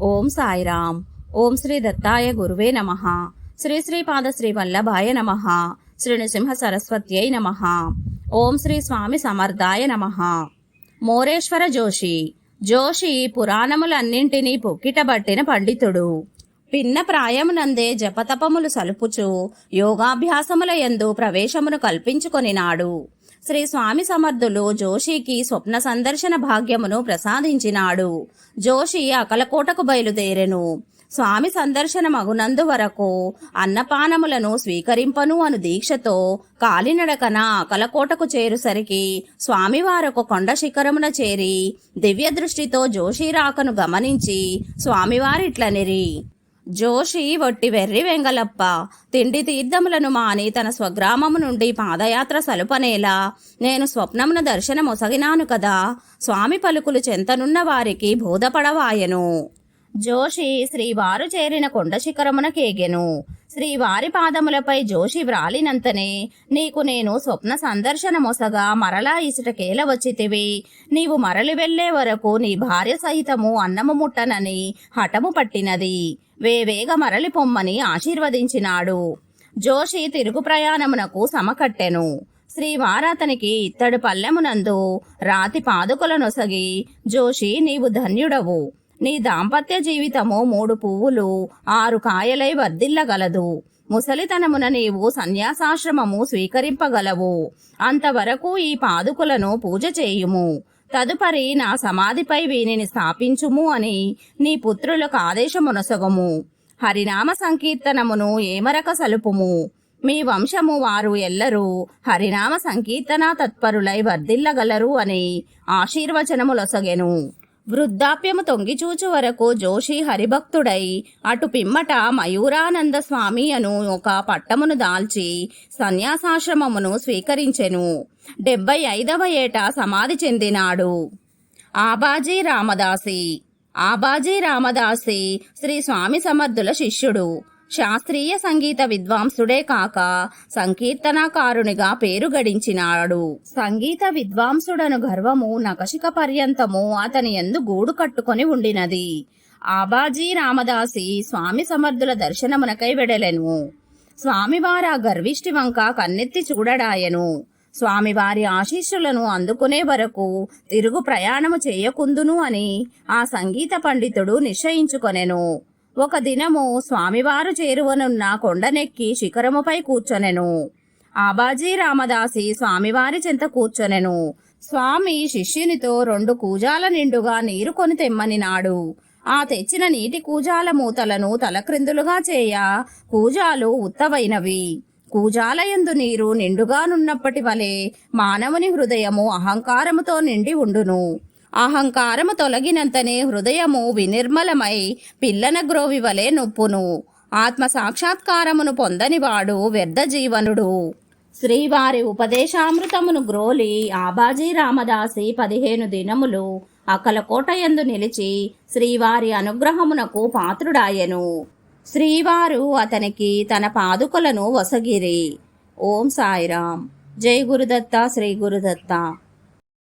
ఓం సాయిరామ్ ఓం శ్రీ దత్తాయ గురువే నమ. శ్రీ శ్రీపాద శ్రీ వల్లభాయ నమ. శ్రీ నృసింహ సరస్వత్యై నమ. ఓం శ్రీ స్వామి సమర్థాయ నమ. మోరేశ్వర జోషి. జోషి పురాణములన్నింటినీ పొక్కిటబట్టిన పండితుడు. పిన్న ప్రాయమునందే జపతపములు సలుపుచు యోగాభ్యాసముల యందు ప్రవేశమును కల్పించుకొనినాడు. శ్రీ స్వామి సమర్థులు జోషికి స్వప్న సందర్శన భాగ్యమును ప్రసాదించినాడు. జోషి అకలకోటకు బయలుదేరెను. స్వామి సందర్శన మగునందు వరకు అన్నపానములను స్వీకరింపను అను దీక్షతో కాలినడకన అకలకోటకు చేరుసరికి స్వామివారొక కొండ శిఖరమున చేరి దివ్య దృష్టితో జోషి రాకను గమనించి స్వామివారిట్లనిరి. జోషి వట్టి వెర్రి వెంగలప్ప. తిండి తీర్థములను మాని తన స్వగ్రామము నుండి పాదయాత్ర సలుపనేలా. నేను స్వప్నమున దర్శనమొసగినాను కదా. స్వామి పలుకులు చెంతనున్న వారికి బోధపడవాయను. జోషి శ్రీవారు చేరిన కొండ శిఖరమున కేగెను. శ్రీవారి పాదములపై జోషి వ్రాలినంతనే నీకు నేను స్వప్న సందర్శనమొసగా మరలా ఇసుటకేల వచ్చితివి. నీవు మరలి వెళ్ళే వరకు నీ భార్య సహితము అన్నము ముట్టనని హఠము పట్టినది. వేవేగ మరలి పొమ్మని ఆశీర్వదించినాడు. జోషి తిరుగు ప్రయాణమునకు సమకట్టెను. శ్రీవారాతనికి ఇత్తడు పల్లెమునందు రాతి పాదుకుల నొసగి జోషి నీవు ధన్యుడవు. నీ దాంపత్య జీవితము మూడు పువ్వులు ఆరు కాయలై వర్ధిల్లగలదు. ముసలితనమున నీవు సన్యాసాశ్రమము స్వీకరింపగలవు. అంతవరకు ఈ పాదుకులను పూజ చేయుము. తదుపరి నా సమాధిపై వీనిని స్థాపించుము అని నీ పుత్రులకు ఆదేశమునసగము. హరినామ సంకీర్తనమును ఏమరక సలుపుము. మీ వంశము వారు ఎల్లరూ హరినామ సంకీర్తన తత్పరులై వర్ధిల్లగలరు అని ఆశీర్వచనములొసగెను. వృద్ధాప్యము తొంగిచూచు వరకు జోషి హరిభక్తుడై. అటు పిమ్మట మయూరానంద స్వామి అను ఒక పట్టమును దాల్చి సన్యాసాశ్రమమును స్వీకరించెను. డెబ్బై ఐదవ ఏట సమాధి చెందినాడు. ఆబాజీ రామదాసి. ఆబాజీ రామదాసి శ్రీ స్వామి సమర్థుల శిష్యుడు. శాస్త్రీయ సంగీత విద్వాంసుడే కాక సంకీర్తనాకారునిగా పేరు గడించినాడు. సంగీత విద్వాంసుడను గర్వము నకశిక పర్యంతము అతని ఎందు గూడు కట్టుకొని ఉండినది. ఆబాజీ రామదాసి స్వామి సమర్థుల దర్శనమునకై వెడలెను. స్వామివారా గర్విష్టి వంక కన్నెత్తి చూడడాయను. స్వామివారి ఆశీస్సులను అందుకునే వరకు తిరుగు ప్రయాణము చేయకుందును అని ఆ సంగీత పండితుడు నిశ్చయించుకొనెను. ఒక దినము స్వామివారు చేరువనున్న కొండనెక్కి శిఖరముపై కూర్చొనెను. ఆబాజీ రామదాసి స్వామివారి చెంత కూర్చొనెను. స్వామి శిష్యునితో రెండు కూజాల నిండుగా నీరు కొని తెమ్మనినాడు. ఆ తెచ్చిన నీటి కూజాల మూతలను తలక్రిందులుగా చేయ కూజాలు ఉత్తవైనవి. కూజాలయందు నీరు నిండుగానున్నప్పటి వలె మానవుని హృదయము అహంకారముతో నిండి ఉండును. అహంకారము తొలగినంతనే హృదయము వినిర్మలమై పిల్లన గ్రోవి వలె నొప్పును. ఆత్మ సాక్షాత్కారమును పొందనివాడు వ్యర్థ జీవనుడు. శ్రీవారి ఉపదేశామృతమును గ్రోలి ఆబాజీ రామదాసి పదిహేను దినములు అకలకోటయందు నిలిచి శ్రీవారి అనుగ్రహమునకు పాత్రుడాయెను. శ్రీవారు అతనికి తన పాదుకలను వసగిరి. ఓం సాయిరాం జై గురుదత్త శ్రీ గురుదత్త.